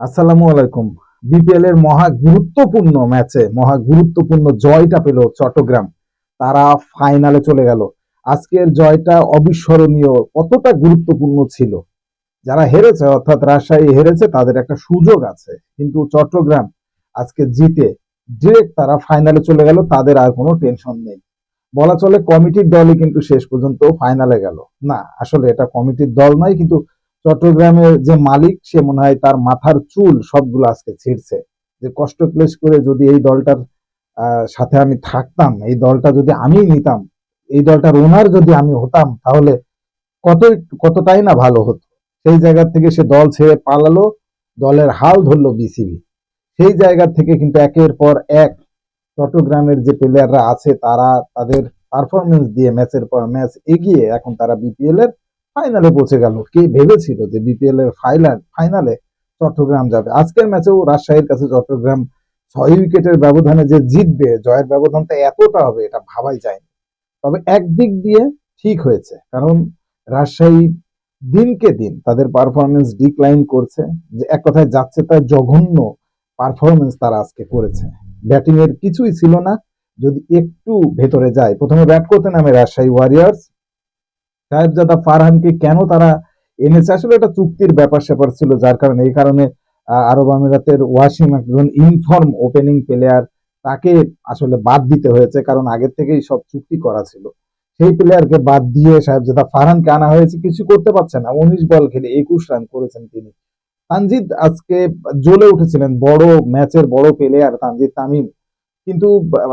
আসসালামু আলাইকুম। বিপিএল এর মহা গুরুত্বপূর্ণ ম্যাচে, মহা গুরুত্বপূর্ণ জয়টা পেল চট্টগ্রাম। তারা ফাইনালে চলে গেল। আজকের জয়টা অবিস্মরণীয়, কতটা গুরুত্বপূর্ণ ছিল। যারা হেরেছে, অর্থাৎ রাজশাহী হেরেছে, তাদের একটা সুযোগ আছে। কিন্তু চট্টগ্রাম আজকে জিতে ডিরেক্ট তারা ফাইনালে চলে গেল, তাদের আর কোনো টেনশন নেই। বলা চলে, কমিটির দলই কিন্তু শেষ পর্যন্ত ফাইনালে গেল। না, আসলে এটা কমিটির দল নয়, কিন্তু চট্টগ্রামের যে মালিক, সে মনে হয় তার মাথার চুল সবগুলো আজকে ছিঁড়ছে। যে কষ্ট ক্লেশ করে যদি এই দলটার সাথে আমি থাকতাম, এই দলটা যদি আমি নিতাম, এই দলটার ওনার যদি আমি হতাম, তাহলে কত কতটাই না ভালো হতো। সেই জায়গা থেকে সে দল ছেড়ে পালালো, দলের হাল ধরলো বিসিবি। সেই জায়গা থেকে কিন্তু একের পর এক চট্টগ্রামের যে প্লেয়াররা আছে, তারা তাদের পারফরমেন্স দিয়ে ম্যাচের পর ম্যাচ এগিয়ে এখন তারা বিপিএল এর ফাইনালে পৌঁছে গেল। কে ভেবেছিল যে বিপিএল এর ফাইনাল ফাইনালে চট্টগ্রাম যাবে? আজকের ম্যাচেও রাজশাহীর কাছে চট্টগ্রাম ছয় উইকেটের ব্যবধানে যে জিতবে, জয়ের ব্যবধানটা এতটা হবে, এটা ভাবাই যায়নি। তবে একদিক দিয়ে ঠিক হয়েছে, কারণ রাজশাহী দিনকে দিন তাদের পারফরমেন্স ডিক্লাইন করছে, যে এক কথায় যাচ্ছে তার জঘন্য পারফরমেন্স তারা আজকে করেছে। ব্যাটিং এর কিছুই ছিল না, যদি একটু ভেতরে যায় প্রথমে ব্যাট করতে নামে রাজশাহী ওয়ারিয়ার্স সাহেবজাদা ফারহানকে কেন তারা এনেছে? আসলে এটা চুক্তির ব্যাপার স্যাপার ছিল, যার কারণে এই কারণে আরব আমিরাতের ওয়াসিম একজন ইনফর্ম ওপেনিং প্লেয়ার তাকে আসলে বাদ দিতে হয়েছে, কারণ আগের থেকেই সব চুক্তি করা ছিল। সেই প্লেয়ারকে বাদ দিয়ে সাহেবজাদা ফারহানকে আনা হয়েছে, কিছু করতে পারছে না। উনিশ বল খেলে একুশ রান করেছেন তিনি। তানজিদ আজকে জ্বলে উঠেছিলেন, বড় ম্যাচের বড় প্লেয়ার তানজিদ তামিম। কিন্তু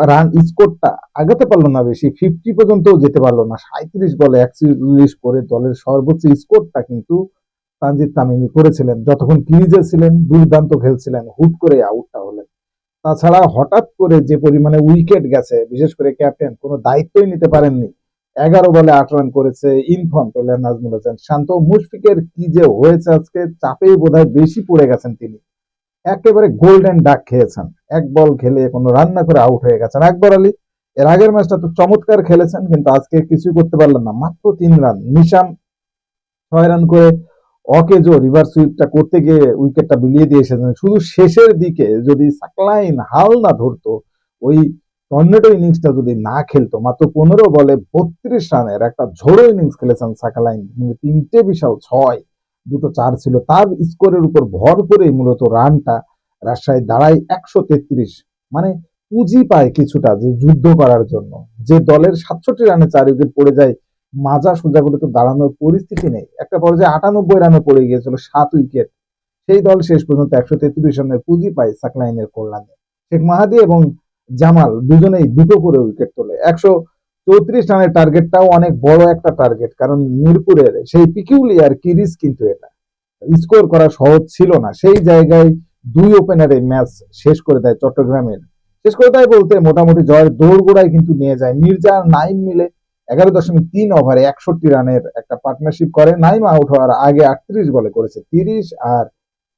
রান স্কোরটা আগাতে পারল না বেশি। ফিফটি পর্যন্ত যেতে পারল না। সাঁত্রিশ বলে একচল্লিশ করে দলের সর্বোচ্চ স্কোরটা কিন্তু তানজিদ তামিমি করেছিলেন। যতক্ষণ ক্রিজে ছিলেন, দুর্দান্ত খেলছিলেন, হুট করে আউটটা হলেন। তাছাড়া হঠাৎ করে যে পরিমাণে উইকেট গেছে, বিশেষ করে ক্যাপ্টেন কোনো দায়িত্বই নিতে পারেননি। এগারো বলে আট রান করেছে ইনফর্ম পেলেন নাজমুল হোসেন। শান্ত মুশফিকের কি যে হয়েছে আজকে, চাপেই বোধহয় বেশি পড়ে গেছেন তিনি। একেবারে গোল্ডেন ডাক খেয়েছেন। এক বল খেলে কোনো রান্না করে আউট হয়ে গেছেন। আকবর আলী, এর আগের ম্যাচটা তো চমৎকার খেলেছেন, কিন্তু আজকে কিছুই করতে পারলেন না। মাত্র তিন রান নিশান ছয় রান করে অকেজো রিভার সুইপটা করতে গিয়ে উইকেটটা বিলিয়ে দিয়ে এসেছেন। শুধু শেষের দিকে যদি সাকলাইন হাল না ধরতো, ওই টর্নেডো ইনিংসটা যদি না খেলতো, মাত্র পনেরো বলে বত্রিশ রানের একটা ঝোড়ো ইনিংস খেলেছেন সাকালাইন। তিনটে বিশাল ছয়। দুটো চার ছিল। তার স্কোরের উপর ভর করে মূলত রানটা রাজশাহী দাঁড়ায় একশো তেত্রিশ। মানে পুঁজি পায় কিছুটা যে যুদ্ধ করার জন্য। যে দলের সাতষট্টি রানে চার উইকেট পড়ে যায়, মাজা সোজাগুলো তো দাঁড়ানোর পরিস্থিতি নেই। একটা পর্যায়ে আটানব্বই রানে পড়ে গিয়েছিল সাত উইকেট সেই দল শেষ পর্যন্ত একশো তেত্রিশ রানের পুঁজি পায় সাকলাইনের কল্যাণে। শেখ মাহাদি এবং জামাল দুজনেই দুটো করে উইকেট তোলে। একশো চৌত্রিশ রানের টার্গেটটাও অনেক বড় একটা টার্গেট কারণ মিরপুরের সেই পিকিউলিয়ার কিরিস কিন্তু এটা। স্কোর করা সহজ ছিল না। সেই জায়গায় দুই ওপেনারে ম্যাচ শেষ করে দেয় চট্টগ্রামের। শেষ করে দেয় বলতে মোটামুটি জয়ের দৌড়গোড়ায় কিন্তু নিয়ে যায়। মির্জা নাইম মিলে এগারো দশমিক তিন ওভারে একষট্টি রানের একটা পার্টনারশিপ করে। নাইম আউট হওয়ার আগে আটত্রিশ বলে করেছে তিরিশ আর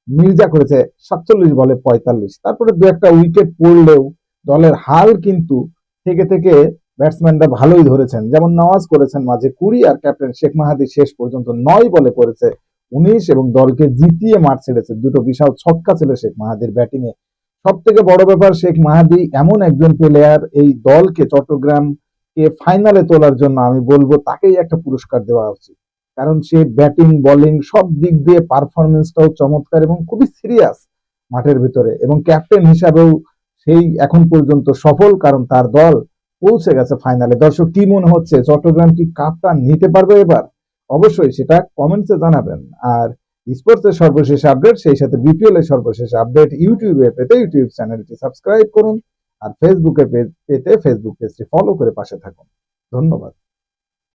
মির্জা করেছে সাতচল্লিশ বলে পঁয়তাল্লিশ। তারপরে দু একটা উইকেট পড়লেও দলের হাল কিন্তু থেকে থেকে ব্যাটসম্যানরা ভালোই ধরেছেন। যেমন নওয়াজ করেছেন মাঝে কুড়ি আর ক্যাপ্টেন শেখ মাহাদি শেষ পর্যন্ত নয় বলে করেছে উনিশ এবং দলকে জিতিয়ে মাঠ ছেড়েছে। দুটো বিশাল ছক্কা ছিল শেখ মাহাদির ব্যাটিং এ। সব থেকে বড় ব্যাপার, শেখ মাহাদি এমন একজন প্লেয়ার এই দলকে চট্টগ্রাম কে ফাইনালে তোলার জন্য আমি বলব তাকেই একটা পুরস্কার দেওয়া উচিত। কারণ সে ব্যাটিং বোলিং সব দিক দিয়ে পারফরমেন্সটাও চমৎকার এবং খুবই সিরিয়াস মাঠের ভিতরে। এবং ক্যাপ্টেন হিসাবেও সেই এখন পর্যন্ত সফল, কারণ তার দল পৌঁছে গেছে ফাইনালে দর্শক, কি মনে হচ্ছে? চট্টগ্রাম কি কাপটা নিতে পারবে এবার? অবশ্যই সেটা কমেন্টসে জানাবেন। আর স্পোর্টসের সর্বশেষ আপডেট সেই সাথে বিপিএল এর সর্বশেষ আপডেট ইউটিউবে পেতে ইউটিউব চ্যানেলটি সাবস্ক্রাইব করুন। আর ফেসবুকে পেতে ফেসবুক পেজটি ফলো করে পাশে থাকুন। ধন্যবাদ।